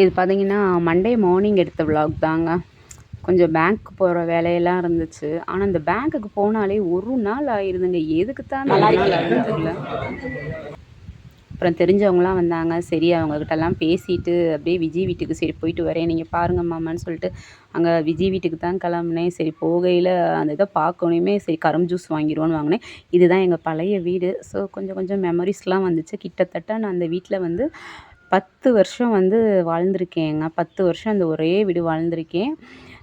இது பார்த்திங்கன்னா Monday morning எடுத்த விலாக் தாங்க. கொஞ்சம் பேங்க்கு போகிற வேலையெல்லாம் இருந்துச்சு. ஆனால் இந்த பேங்க்குக்கு போனாலே ஒரு நாள் ஆயிடுதுங்க எதுக்கு தான் நாள் ஆகுதுன்னு அப்புறம் தெரிஞ்சவங்களாம் வந்தாங்க. சரி அவங்கக்கிட்டலாம் பேசிட்டு அப்படியே விஜய் வீட்டுக்கு சரி போயிட்டு வரேன். நீங்கள் பாருங்கள் மாமான்னு சொல்லிட்டு அங்கே விஜய் வீட்டுக்கு தான் கிளம்புனேன். சரி போகையில் அந்த இதை பார்க்கணுமே சரி கரும் ஜூஸ் வாங்கிடுவோன்னு வாங்கினேன். இதுதான் எங்கள் பழைய வீடு. ஸோ கொஞ்சம் கொஞ்சம் மெமரிஸ்லாம் வந்துச்சு. கிட்டத்தட்ட நான் அந்த வீட்டில் வந்து பத்து வருஷம் வந்து வாழ்ந்திருக்கேங்க பத்து வருஷம் அந்த ஒரே வீடு வாழ்ந்திருக்கேன்.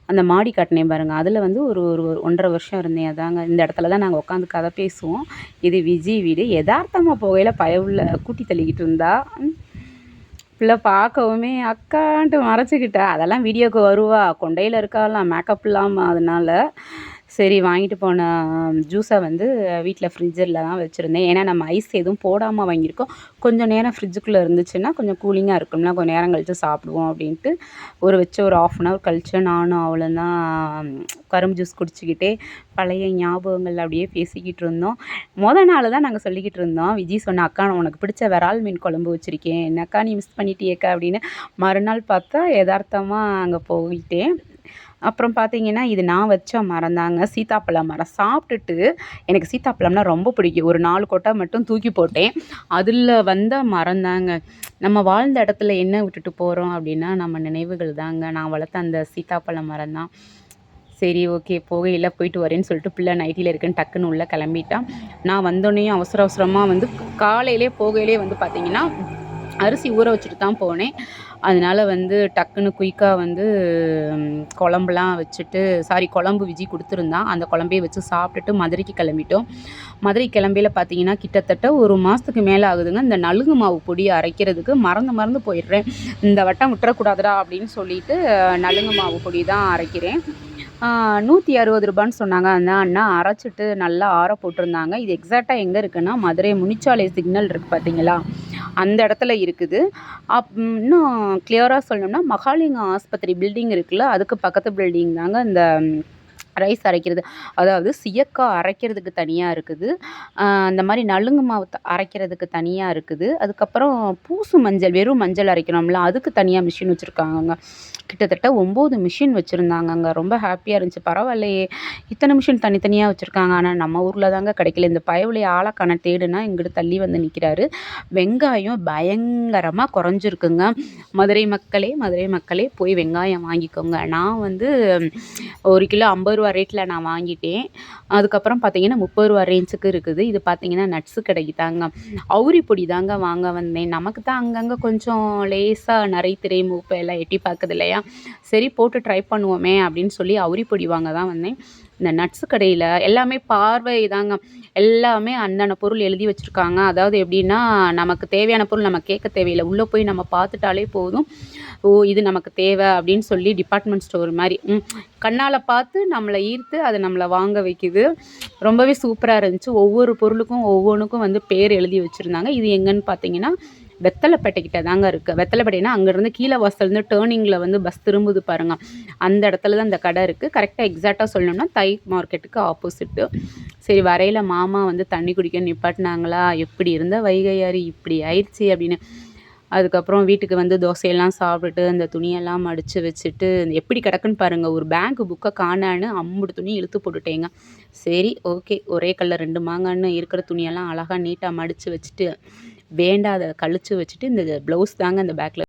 அந்த மாடி காட்டினேன் பாருங்கள் அதில் வந்து ஒரு ஒரு ஒன்றரை வருஷம் இருந்தேன். அதாங்க இந்த இடத்துல தான் நாங்கள் உட்காந்து கதை பேசுவோம். இது விஜய் வீடு. யதார்த்தமாக போகையில் பயவுள்ள கூட்டி தள்ளிக்கிட்டு இருந்தா. பிள்ளை பார்க்கவுமே அக்கான்ட்டு மறைச்சிக்கிட்டா. அதெல்லாம் வீடியோக்கு வருவா. கொண்டையில் இருக்காலாம் மேக்கப் இல்லாமல் அதனால். சரி வாங்கிட்டு போன ஜூஸை வந்து வீட்டில் ஃப்ரிட்ஜில் தான் வச்சுருந்தேன். ஏன்னா நம்ம ஐஸ் எதுவும் போடாமல் வாங்கியிருக்கோம். கொஞ்சம் நேரம் ஃப்ரிட்ஜுக்குள்ளே இருந்துச்சுன்னா கொஞ்சம் கூலிங்காக இருக்கும்ல. கொஞ்சம் நேரம் கழித்து சாப்பிடுவோம் அப்படின்ட்டு ஒரு வச்ச ஒரு ஆஃப் அன் ஹவர் கழிச்சு நானும் அவளும் தான் கரும்பு ஜூஸ் குடிச்சிக்கிட்டே பழைய ஞாபகங்கள் அப்படியே பேசிக்கிட்டு இருந்தோம். மொதல் நாள் தான் நாங்கள் சொல்லிக்கிட்டு இருந்தோம். விஜய் சொன்ன அக்கா உனக்கு பிடிச்ச விரால் மீன் குழம்பு வச்சுருக்கேன். என்னக்கா நீ மிஸ் பண்ணிட்டியேக்கா? அப்படின்னு மறுநாள் பார்த்தா யதார்த்தமாக அங்கே போயிட்டேன். அப்புறம் பார்த்தீங்கன்னா இது நான் வச்ச மரம் தாங்க. சீத்தாப்பழம் மரம். சாப்பிட்டுட்டு எனக்கு சீத்தாப்பழம்னா ரொம்ப பிடிக்கும். ஒரு நாலு கொட்டை மட்டும் தூக்கி போட்டேன். அதில் வந்த மரம் தாங்க. நம்ம வாழ்ந்த இடத்துல என்ன விட்டுட்டு போகிறோம் அப்படின்னா நம்ம நினைவுகள் தாங்க. நான் வளர்த்த அந்த சீத்தாப்பழம் மரம் தான். சரி ஓகே போகையில் போயிட்டு வரேன்னு சொல்லிட்டு பிள்ளை நைட்டியில் இருக்குன்னு டக்குன்னு உள்ளே கிளம்பிட்டான். நான் வந்தோடனே அவசர அவசரமாக வந்து காலையிலே போகையிலே வந்து பார்த்திங்கன்னா அரிசி ஊற வச்சுட்டு தான் போனேன். அதனால் வந்து டக்குன்னு குயிக்காக வந்து குழம்புலாம் வச்சுட்டு சாரி குழம்பு விஜி கொடுத்துருந்தான். அந்த குழம்பையே வச்சு சாப்பிட்டுட்டு மதுரைக்கு கிளம்பிட்டோம். மதுரை கிளம்பியில் பார்த்தீங்கன்னா கிட்டத்தட்ட ஒரு மாதத்துக்கு மேலே ஆகுதுங்க. இந்த நலுங்கு மாவு பொடியை அரைக்கிறதுக்கு மறந்து மறந்து போயிடுறேன். இந்த வட்டம் விட்டுறக்கூடாதுடா அப்படின்னு சொல்லிட்டு நலுங்கு மாவு பொடி தான் அரைக்கிறேன். நூற்றி அறுபது ரூபான்னு சொன்னாங்க. அந்த அண்ணா அரைச்சிட்டு நல்லா ஆற போட்டிருந்தாங்க. இது எக்ஸாக்டாக எங்கே இருக்குன்னா மதுரை முனிச்சாலை சிக்னல் இருக்குது பார்த்தீங்களா அந்த இடத்துல இருக்குது. அப் இன்னும் கிளியராக சொல்லணும்னா மகாலிங்கம் ஆஸ்பத்திரி பில்டிங் இருக்குல்ல அதுக்கு பக்கத்து பில்டிங் தாங்க இந்த ரைஸ் அரைக்கிறது. அதாவது சியக்காய் அரைக்கிறதுக்கு தனியாக இருக்குது. அந்த மாதிரி நலுங்கு மாவு அரைக்கிறதுக்கு தனியாக இருக்குது. அதுக்கப்புறம் பூசு மஞ்சள் வெறும் மஞ்சள் அரைக்கணும்ல அதுக்கு தனியாக மிஷின் வச்சுருக்காங்கங்க. கிட்டத்தட்ட ஒம்பது மிஷின் வச்சுருந்தாங்கங்க. ரொம்ப ஹாப்பியாக இருந்துச்சு. பரவாயில்லையே. இத்தனை மிஷின் தனித்தனியாக வச்சுருக்காங்க. ஆனால் நம்ம ஊரில் தாங்க கிடைக்கல. இந்த பயவுளை ஆளக்கான தேடுனா இங்கிட்டு தள்ளி வந்து நிற்கிறாரு வெங்காயம் பயங்கரமாக குறைஞ்சிருக்குங்க. மதுரை மக்களே மதுரை மக்களே போய் வெங்காயம் வாங்கிக்கோங்க. நான் வந்து ஒரு கிலோ ஐம்பது ரூபா ரேட்டில் நான் வாங்கிட்டேன். அதுக்கப்புறம் பார்த்தீங்கன்னா முப்பது ரூபா ரேஞ்சுக்கு இருக்குது. இது பார்த்தீங்கன்னா நட்ஸு கடைக்கு தாங்க அவுரி பொடி தாங்க வாங்க வந்தேன். நமக்கு தான் அங்கங்கே கொஞ்சம் லேசாக நிறைய திரை மூப்பை எல்லாம் எட்டி பார்க்குது இல்லையா? சரி போட்டு ட்ரை பண்ணுவோமே அப்படின்னு சொல்லி அவுரி பொடி வாங்க தான் வந்தேன். இந்த நட்ஸு கடையில் எல்லாமே பார்வை தாங்க. எல்லாமே அந்தந்த பொருள் எழுதி வச்சுருக்காங்க. அதாவது எப்படின்னா நமக்கு தேவையான பொருள் நம்ம கேட்க தேவையில்லை. உள்ளே போய் நம்ம பார்த்துட்டாலே போதும். ஓ இது நமக்கு தேவை அப்படின்னு சொல்லி டிபார்ட்மெண்ட் ஸ்டோர் மாதிரி. கண்ணால் பார்த்து நம்மளை ஈர்த்து அதை நம்மளை வாங்க வைக்குது. ரொம்பவே சூப்பராக இருந்துச்சு. ஒவ்வொரு பொருளுக்கும் ஒவ்வொன்றுக்கும் வந்து பேர் எழுதி வச்சுருந்தாங்க. இது எங்கன்னு பார்த்தீங்கன்னா வெத்தலைப்பேட்டைக்கிட்ட தாங்க இருக்குது வெத்தலைப்பேட்டைனா அங்கேருந்து கீழே வாசல்லேருந்து டேர்னிங்கில் வந்து பஸ் திரும்புது பாருங்கள் அந்த இடத்துல தான் அந்த கடை இருக்குது கரெக்டாக எக்ஸாக்டாக சொல்லணும்னா தை மார்க்கெட்டுக்கு ஆப்போசிட்டு சரி வரையில் மாமா வந்து தண்ணி குடிக்க நிப்பாட்டினாங்களா? எப்படி இருந்த வைகையாரி இப்படி ஆயிடுச்சு அப்படின்னு. அதுக்கப்புறம் வீட்டுக்கு வந்து தோசையெல்லாம் சாப்பிட்டுட்டு அந்த துணியெல்லாம் மடித்து வச்சுட்டு எப்படி கிடக்குன்னு பாருங்கள் ஒரு பேங்க் புக்கை காணான்னு அம்புடு துணி இழுத்து போட்டுட்டேங்க. சரி ஓகே ஒரே கல்லில் ரெண்டு மாங்கான்னு இருக்கிற துணியெல்லாம் அழகாக நீட்டாக மடித்து வச்சுட்டு வேண்டாத கழிச்சு வச்சுட்டு இந்த ப்ளவுஸ் தாங்க அந்த பேக்கில்